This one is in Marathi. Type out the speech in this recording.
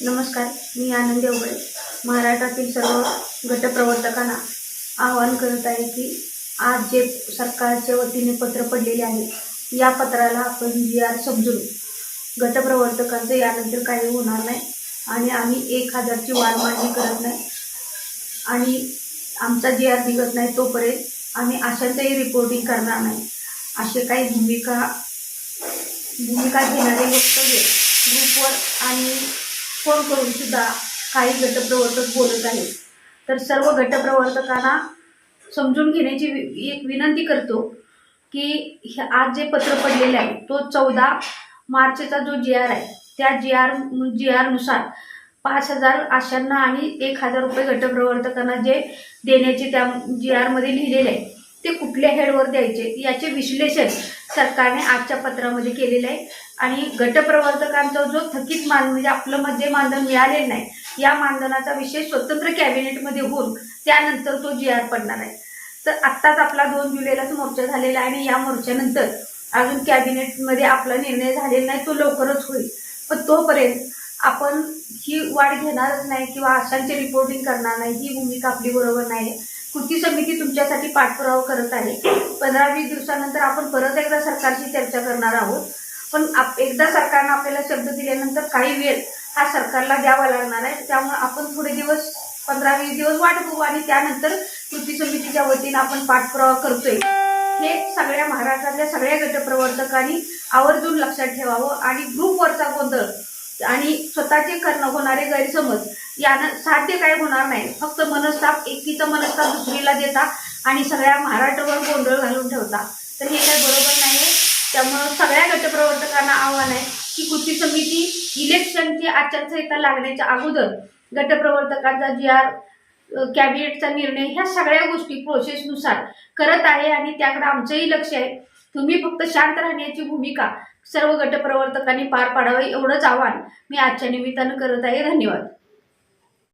नमस्कार मी आनंद देवळे महाराष्ट्रातील सर्व गटप्रवर्तकांना आवाहन करत आहे की आज जे सरकारच्या वतीने पत्र पडलेले आहे या पत्राला आपण जी आर समजून गटप्रवर्तकांचं यानंतर काही होणार नाही आणि आम्ही एक हजारची वाढ मागणी करत नाही. आणि आमचा जी आर निघत नाही तोपर्यंत आम्ही अशांचंही रिपोर्टिंग करणार नाही. असे काही भूमिका भूमिका घेणारे वक्तव्य ग्रुपवर आणि फोन करून सुद्धा काही गटप्रवर्तक बोलत आहेत. तर सर्व गटप्रवर्तकांना समजून घेण्याची वि- एक विनंती करतो की आज जे पत्र पडलेले आहे तो चौदा मार्चचा जो जी आर आहे त्या जी आर जी आरनुसार पाच हजार आशांना आणि एक हजार रुपये गटप्रवर्तकांना जे देण्याचे त्या जी आरमध्ये लिहिलेले आहे. ते कुठल्या हेडवर द्यायचे याचे विश्लेषण सरकारने आजच्या पत्रामध्ये केलेलं आहे. आणि गटप्रवर्तकांचा जो थकीत मान म्हणजे आपलं मध्ये मानधन मिळालेलं नाही या मानधनाचा विषय स्वतंत्र कॅबिनेटमध्ये होऊन त्यानंतर तो जी आर पडणार आहे. तर आत्ताच आपला दोन जुलैलाच मोर्चा झालेला आहे आणि या मोर्चानंतर अजून कॅबिनेटमध्ये आपला निर्णय झालेला नाही तो लवकरच होईल. पण तोपर्यंत आपण ही वाढ घेणारच नाही किंवा आशांचे रिपोर्टिंग करणार नाही ही भूमिका आपली बरोबर नाही आहे. कृती समिती तुमच्यासाठी पाठपुरावा करत आहे. पंधरा वीस दिवसानंतर आपण परत एकदा सरकारशी चर्चा करणार आहोत. पण आप एकदा सरकारनं आपल्याला शब्द दिल्यानंतर काही वेळ हा सरकारला द्यावा लागणार आहे. त्यामुळे आपण थोडे दिवस पंधरा वीस दिवस वाट बघू आणि त्यानंतर कृती समितीच्या वतीनं आपण पाठपुरावा करतोय. हे सगळ्या महाराष्ट्रातल्या सगळ्या गटप्रवर्तकांनी आवर्जून लक्षात ठेवावं आणि ग्रुपवरचा गोंधळ आणि स्वतःचे करणं होणारे गैरसमज यानं साध्य काय होणार नाही. फक्त मनस्ताप एकीचा मनस्ताप दुसरीला देता आणि सगळ्या महाराष्ट्रावर गोंधळ घालून ठेवता. तर हे काय बरोबर नाही आहे. त्यामुळं सगळ्या गटप्रवर्तकांना आव्हान आहे की कृती समिती इलेक्शनची आचारसंहिता लागण्याच्या अगोदर गटप्रवर्तकांचा जी आर कॅबिनेटचा निर्णय ह्या सगळ्या गोष्टी प्रोसेसनुसार करत आहे आणि त्याकडे आमचंही लक्ष आहे. तुम्ही फक्त शांत राहण्याची भूमिका सर्व गटप्रवर्तकांनी पार पाडावी एवढंच आव्हान मी आजच्या निमित्तानं करत आहे. धन्यवाद.